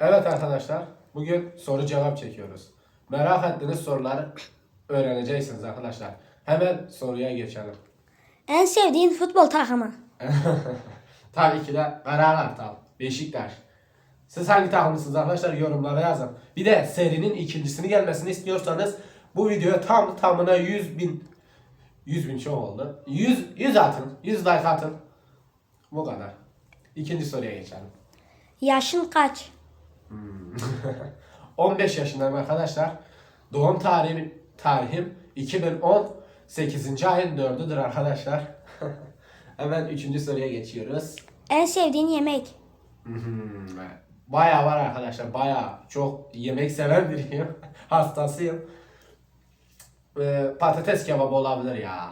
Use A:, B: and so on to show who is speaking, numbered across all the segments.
A: Evet arkadaşlar, bugün soru cevap çekiyoruz. Merak ettiğiniz soruları öğreneceksiniz arkadaşlar. Hemen soruya geçelim.
B: En sevdiğin futbol takımı?
A: Tabii ki de Kara Kartal, Beşiktaş. Siz hangi takımlısınız arkadaşlar yorumlara yazın. Bir de serinin ikincisini gelmesini istiyorsanız bu videoya tam tamına 100 bin 100 bin çok oldu. 100, 100 atın, 100 like atın. Bu kadar. İkinci soruya geçelim.
B: Yaşın kaç?
A: 15 yaşındayım arkadaşlar. Doğum tarihim, tarihim 2010 8. ayın 4'üdür arkadaşlar. Hemen 3. soruya geçiyoruz.
B: En sevdiğin yemek?
A: Hmm, Bayağı var arkadaşlar. Bayağı çok yemek seven biriyim. Hastasıyım. Ee, patates kebabı olabilir ya.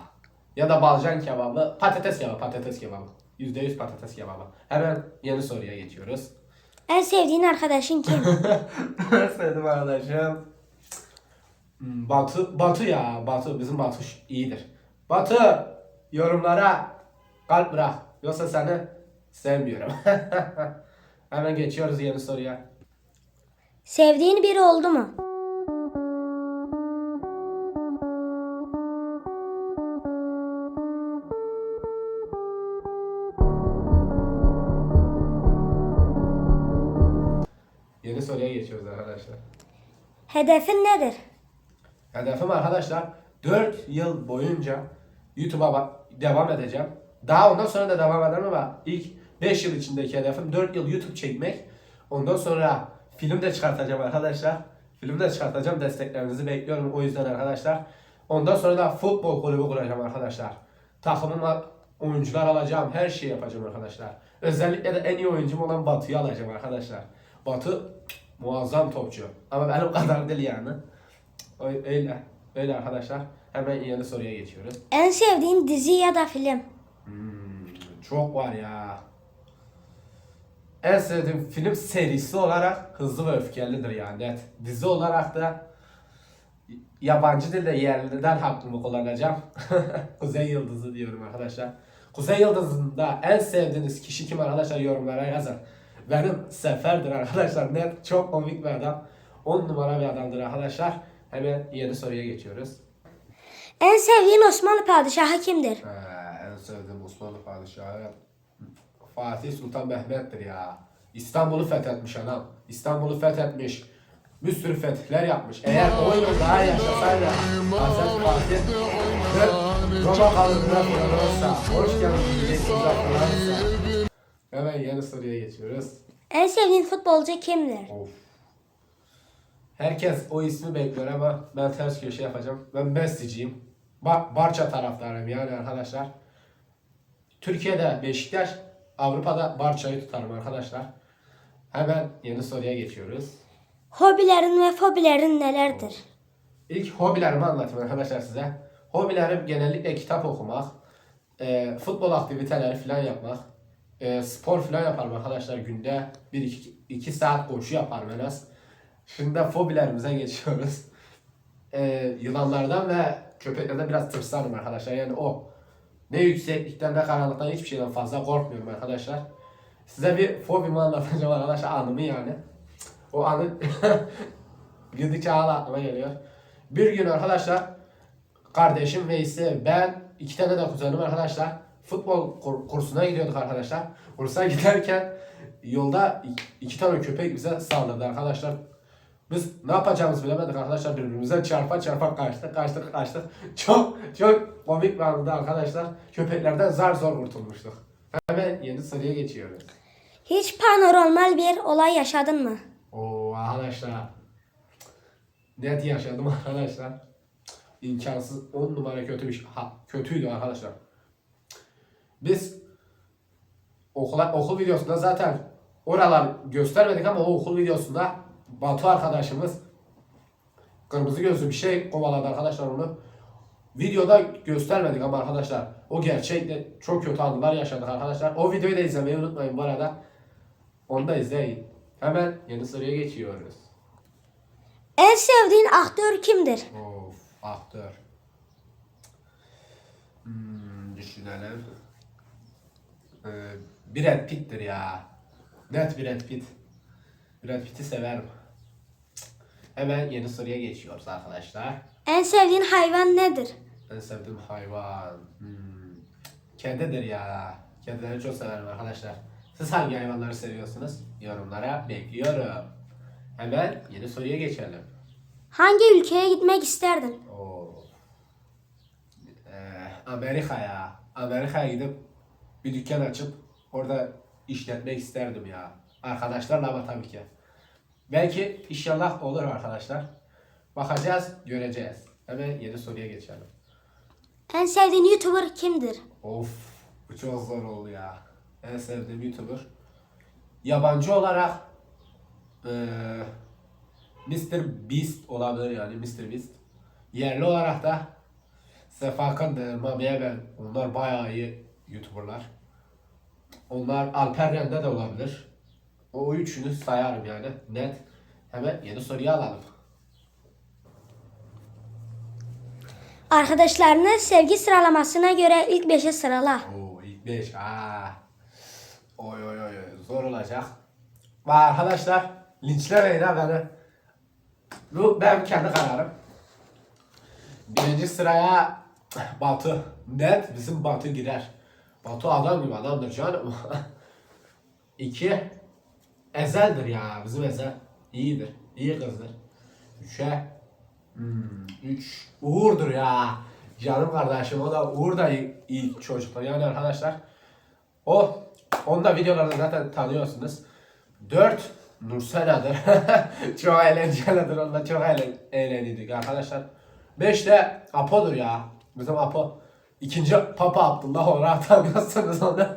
A: Ya da balcan kebabı. Patates kebabı, patates kebabı. %100 patates kebabı. Hemen yeni soruya geçiyoruz.
B: En sevdiğin arkadaşın kim?
A: Sevdim arkadaşım. Hmm, Batu, Batu ya. Batu, bizim Batu ş- iyidir. Batu, yorumlara kalp bırak. Yoksa seni sevmiyorum. Hemen geçiyoruz yeni soruya.
B: Sevdiğin biri oldu mu? Hedefin nedir?
A: Hedefim arkadaşlar 4 yıl boyunca YouTube'a devam edeceğim. Daha ondan sonra da devam ederim ama ilk 5 yıl içindeki hedefim 4 yıl YouTube çekmek. Ondan sonra film de çıkartacağım arkadaşlar. Film de çıkartacağım. Desteklerinizi bekliyorum o yüzden arkadaşlar. Ondan sonra da futbol kulübü kuracağım arkadaşlar. Takımıma oyuncular alacağım. Her şeyi yapacağım arkadaşlar. Özellikle de en iyi oyuncum olan Batu'yu alacağım arkadaşlar. Batu muazzam topçu. Ama benim kadar değil yani. Öyle, öyle, öyle arkadaşlar. Hemen yeni soruya geçiyoruz.
B: En sevdiğin dizi ya da film?
A: Hmm, çok var ya. En sevdiğim film serisi olarak Hızlı ve Öfkelidir yani net. Dizi olarak da yabancı dilde yerliden hakkımı kullanacağım. Kuzey Yıldızı diyorum arkadaşlar. Kuzey Yıldızı'nda en sevdiğiniz kişi kim arkadaşlar yorumlara yazın. Benim Sefer'dir arkadaşlar. Net çok komik bir adam. 10 numara bir adamdır arkadaşlar. Hemen yeni soruya geçiyoruz.
B: En sevdiğin Osmanlı padişahı kimdir?
A: Ee, en sevdiğim Osmanlı padişahı Fatih Sultan Mehmet'tir ya. İstanbul'u fethetmiş adam. İstanbul'u fethetmiş. Bir sürü fetihler yapmış. Eğer o yıl daha yaşasaydı Hazreti Fatih Roma kalıntılar kullanırsa, hoş geldin diyeceksiniz kullanırsa. Hemen yeni soruya geçiyoruz.
B: En sevdiğin futbolcu kimdir?
A: Of. Herkes o ismi bekliyor ama ben ters köşe yapacağım. Ben Messi'ciyim. Bak Barça taraftarıyım yani arkadaşlar. Türkiye'de Beşiktaş, Avrupa'da Barça'yı tutarım arkadaşlar. Hemen yeni soruya geçiyoruz.
B: Hobilerin ve fobilerin nelerdir?
A: İlk hobilerimi anlatayım arkadaşlar size. Hobilerim genellikle kitap okumak, e, futbol aktiviteleri falan yapmak, e, spor falan yaparım arkadaşlar günde 1-2 saat koşu yaparım en az. Şimdi de fobilerimize geçiyoruz. E, yılanlardan ve köpeklerden biraz tırsarım arkadaşlar. Yani o ne yükseklikten ne karanlıktan hiçbir şeyden fazla korkmuyorum arkadaşlar. Size bir fobimi anlatacağım arkadaşlar anımı yani. O anı güldükçe hala aklıma geliyor. Bir gün arkadaşlar kardeşim Veysi, ben iki tane de kuzenim arkadaşlar futbol kur- kursuna gidiyorduk arkadaşlar. Kursa giderken yolda iki, tane köpek bize saldırdı arkadaşlar. Biz ne yapacağımızı bilemedik arkadaşlar birbirimize çarpa çarpa kaçtık kaçtık kaçtık. Çok çok komik bir andı arkadaşlar. Köpeklerden zar zor kurtulmuştuk. Hemen yeni soruya geçiyoruz.
B: Hiç paranormal bir olay yaşadın mı?
A: Oo arkadaşlar. Net yaşadım arkadaşlar. İmkansız 10 numara kötü bir şey. Ha, kötüydü arkadaşlar. Biz okula, okul videosunda zaten oralar göstermedik ama o okul videosunda Batu arkadaşımız kırmızı gözlü bir şey kovaladı arkadaşlar onu. Videoda göstermedik ama arkadaşlar o gerçekte çok kötü anılar yaşadık arkadaşlar. O videoyu da izlemeyi unutmayın bu arada. Onu da izleyin. Hemen yeni soruya geçiyoruz.
B: En sevdiğin aktör kimdir?
A: Of, aktör. Hmm, düşünelim. Ee, Brad Pitt'tir ya. Net Brad Pitt. Brad Pitt'i severim. Hemen yeni soruya geçiyoruz arkadaşlar.
B: En sevdiğin hayvan nedir?
A: En sevdiğim hayvan. Hmm. Kedidir ya. Kedileri çok severim arkadaşlar. Siz hangi hayvanları seviyorsunuz? Yorumlara bekliyorum. Hemen yeni soruya geçelim.
B: Hangi ülkeye gitmek isterdin?
A: Oo. Ee, Amerika'ya. Amerika'ya gidip bir dükkan açıp orada işletmek isterdim ya. Arkadaşlarla ama tabii ki. Belki inşallah olur arkadaşlar. Bakacağız, göreceğiz. Hemen yeni soruya geçelim.
B: En sevdiğin YouTuber kimdir?
A: Of, bu çok zor oldu ya. En sevdiğim YouTuber. Yabancı olarak eee Mr. Beast olabilir yani Mr. Beast. Yerli olarak da Sefa Kandil, Mami ben. Onlar bayağı iyi YouTuberlar. Onlar Alper Rende de olabilir. O üçünü sayarım yani net. Hemen yeni soruyu alalım.
B: Arkadaşlarını sevgi sıralamasına göre ilk 5'e sırala.
A: Oo ilk 5. Aa. Oy oy oy zor olacak. Ve arkadaşlar linçlemeyin ha beni. Bu benim kendi kararım. Birinci sıraya Batu. Net bizim Batu girer. Batu adam gibi adamdır canım. İki Ezel'dir ya bizim Ezel. İyidir. İyi kızdır. Üçe Hmm, üç Uğur'dur ya. Canım kardeşim o da Uğur da iyi, iyi çocuklar. Yani arkadaşlar o onu da videolarda zaten tanıyorsunuz. 4 Nursela'dır. çok eğlencelidir. Onunla çok eğlen, eğleniyorduk arkadaşlar. 5 de Apo'dur ya. Bizim Apo. İkinci Papa Abdullah olarak tanıyorsunuz onu.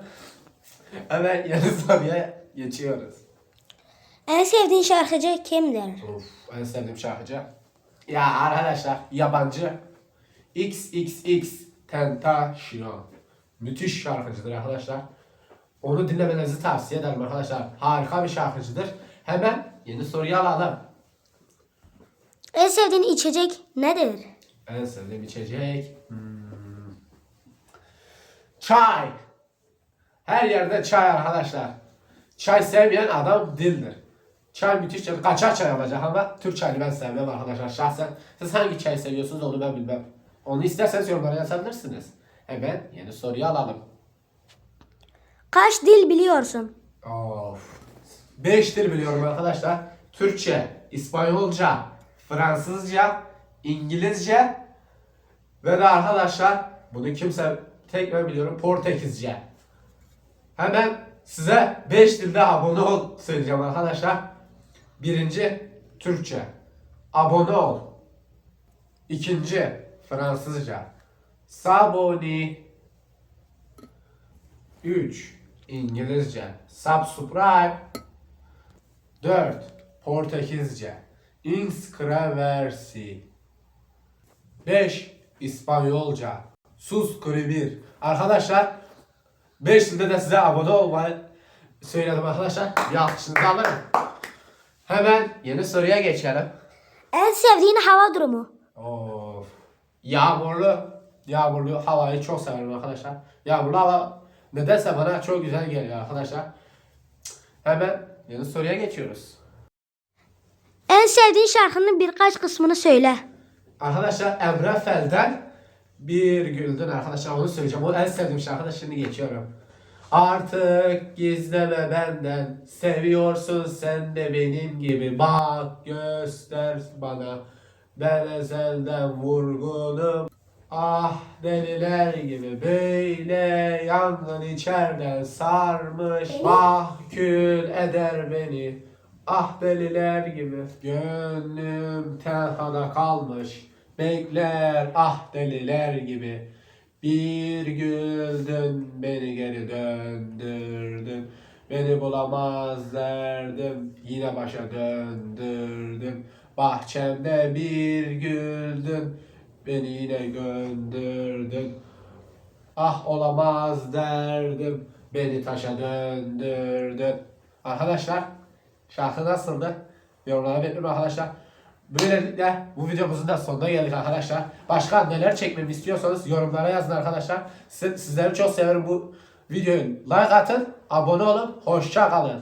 A: Hemen yeni soruya geçiyoruz.
B: En sevdiğin şarkıcı kimdir?
A: Of, en sevdiğim şarkıcı. Ya arkadaşlar yabancı XXX Tentacion. Müthiş şarkıcıdır arkadaşlar. Onu dinlemenizi tavsiye ederim arkadaşlar. Harika bir şarkıcıdır. Hemen yeni soruyu alalım.
B: En sevdiğin içecek nedir?
A: En sevdiğim içecek. Hmm. Çay. Her yerde çay arkadaşlar. Çay sevmeyen adam dildir. Çay müthiş çay. Kaçak çay olacak ama Türk çayını ben sevmem arkadaşlar şahsen. Siz hangi çay seviyorsunuz onu ben bilmem. Onu isterseniz yorumlara yazabilirsiniz. Hemen yeni soruyu alalım.
B: Kaç dil biliyorsun?
A: Of. 5 dil biliyorum arkadaşlar. Türkçe, İspanyolca, Fransızca, İngilizce ve de arkadaşlar bunu kimse tek ben biliyorum Portekizce. Hemen size 5 dilde abone ol söyleyeceğim arkadaşlar. Birinci Türkçe. Abone ol. İkinci Fransızca. Saboni. 3. İngilizce. Subscribe. 4. Portekizce. Inscreversi. 5. İspanyolca. Suscribir. Arkadaşlar 5 dilde de size abone olmayı söyledim arkadaşlar. Bir alkışınızı alırım. Hemen yeni soruya geçelim.
B: En sevdiğin hava durumu?
A: Of. Yağmurlu. Yağmurlu havayı çok severim arkadaşlar. Yağmurlu hava nedense bana çok güzel geliyor arkadaşlar. Hemen yeni soruya geçiyoruz.
B: En sevdiğin şarkının birkaç kısmını söyle.
A: Arkadaşlar Emre Fel'den bir güldün arkadaşlar onu söyleyeceğim. O en sevdiğim şarkı şimdi geçiyorum. Artık gizleme benden. Seviyorsun sen de benim gibi. Bak göster bana. Ben ezelden vurgunum. Ah deliler gibi böyle yangın içeriden sarmış. Mahkül eder beni. Ah deliler gibi Gönlüm tenhada kalmış Bekler ah deliler gibi. Bir güldün beni geri döndürdün. Beni bulamaz derdim Yine başa döndürdün Bahçemde bir güldün Beni yine gönderdin Ah olamaz derdim Beni taşa döndürdün. Arkadaşlar şarkı nasıldı? Yorumlara bekliyorum arkadaşlar. Böylelikle bu videomuzun da sonuna geldik arkadaşlar. Başka neler çekmemi istiyorsanız yorumlara yazın arkadaşlar. Siz- Sizleri çok severim bu videoyu. Like atın, abone olun. Hoşça kalın.